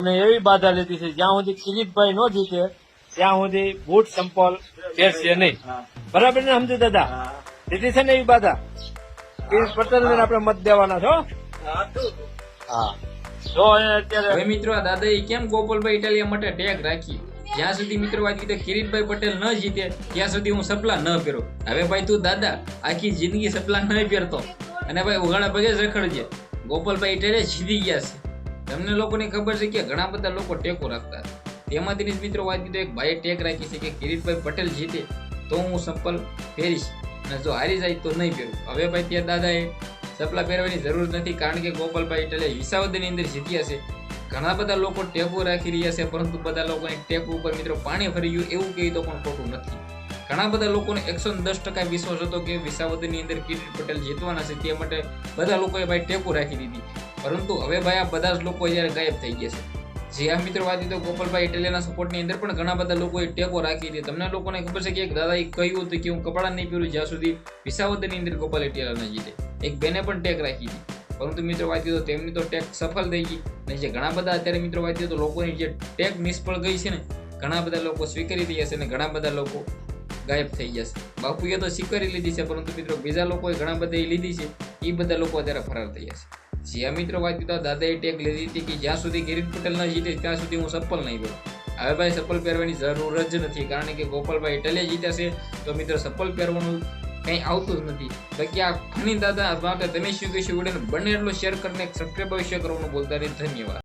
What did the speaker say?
અને એવી બાધા લીધી છે જ્યાં સુધી કિરીટભાઈ ન જીતે ત્યાં સુધી બૂટ સંપલ પહેરશે નહીં. બરાબર ને સમજુ દાદા? લીધી છે ને એવી બાધા? કિરીટ પટેલ ને આપણે મત દેવાના છો? હા. જો અત્યારે મિત્રો દાદા કેમ ગોપાલભાઈ ઇટાલિયા માટે ટેગ રાખી? જ્યાં સુધી મિત્રો વાત કીધે કિરીટભાઈ પટેલ ન જીતે ત્યાં સુધી હું સપલા ન પહેરો હવે ભાઈ તું દાદા આખી જિંદગી સપલા ન પહેરતો અને ભાઈ ઉઘાડા પગે જ રખડજે. ગોપાલભાઈ ઇટાલિયા જીતી ગયા છે. તમને લોકોને ખબર છે કે ઘણા બધા લોકો ટેકો રાખતા તેમાંથી જ મિત્રો વાત કીધું એક ભાઈએ ટેક રાખી છે કે કિરીટભાઈ પટેલ જીતે તો હું સંપલ પહેરીશ. અને જો હારી જાય તો નહીં પહેરું. હવે ભાઈ ત્યાં દાદાએ સપલા પહેરવાની જરૂર નથી કારણ કે ગોપાલભાઈ એટલે વિસાવદરની અંદર જીત્યા છે. ઘણા બધા લોકો ટેકો રાખી રહ્યા છે, પરંતુ બધા લોકોની ટેપ ઉપર મિત્રો પાણી ફરી ગયું, એવું કહી તો પણ ખોટું નથી. ઘણા બધા લોકોને એકસો દસ ટકા વિશ્વાસ હતો કે વિસાવદરની અંદર કિરીટ પટેલ જીતવાના છે, તે માટે બધા લોકોએ ભાઈ ટેકો રાખી દીધી. પરંતુ હવે ભાઈ આ બધા જ લોકો જ્યારે ગાયબ થઈ ગયા છે. જે આ મિત્રો વાત તો ગોપાલભાઈ ઇટાલિયાના સપોર્ટની અંદર પણ ઘણા બધા લોકોએ ટેકો રાખી હતી તમને લોકોને ખબર છે કે એક દાદાએ કહ્યું હતું કે હું કપડાં નહીં પહેરું, જ્યાં સુધી વિસાવદરની અંદર ગોપાલ ઇટાલિયા ન જીતે. એક બેને પણ ટેક રાખી હતી પરંતુ મિત્રો વાત તો તેમની તો ટેક સફળ થઈ ગઈ. અને જે ઘણા બધા અત્યારે મિત્રો વાત તો લોકોની જે ટેક નિષ્ફળ ગઈ છે ને, ઘણા બધા લોકો સ્વીકારી થઈ છે અને ઘણા બધા લોકો ગાયબ થઈ જશે બાપુએ તો સ્વીકારી લીધી છે, પરંતુ મિત્રો બીજા લોકોએ ઘણા બધા એ લીધી છે. એ બધા લોકો અત્યારે ફરાર થઈ જશે જ્યાં મિત્રો વાત કરતા દાદાએ ટેક લીધી હતી કે જ્યાં સુધી કિરીટ પટેલ ન જીતે ત્યાં સુધી હું સફળ નહીં પહેરું હવે ભાઈ સફળ પહેરવાની જરૂર જ નથી, કારણ કે ગોપાલભાઈ ઇટલે જીત્યા છે, તો મિત્રો સફળ પહેરવાનું કંઈ આવતું જ નથી. બાકી આ ફની દાદા માટે તમે શું કહેશો, વિડીયોને બને એટલો શેર કરીને સબસ્ક્રાઈબ અવશ્ય કરવાનું બોલતા નહીં. ધન્યવાદ.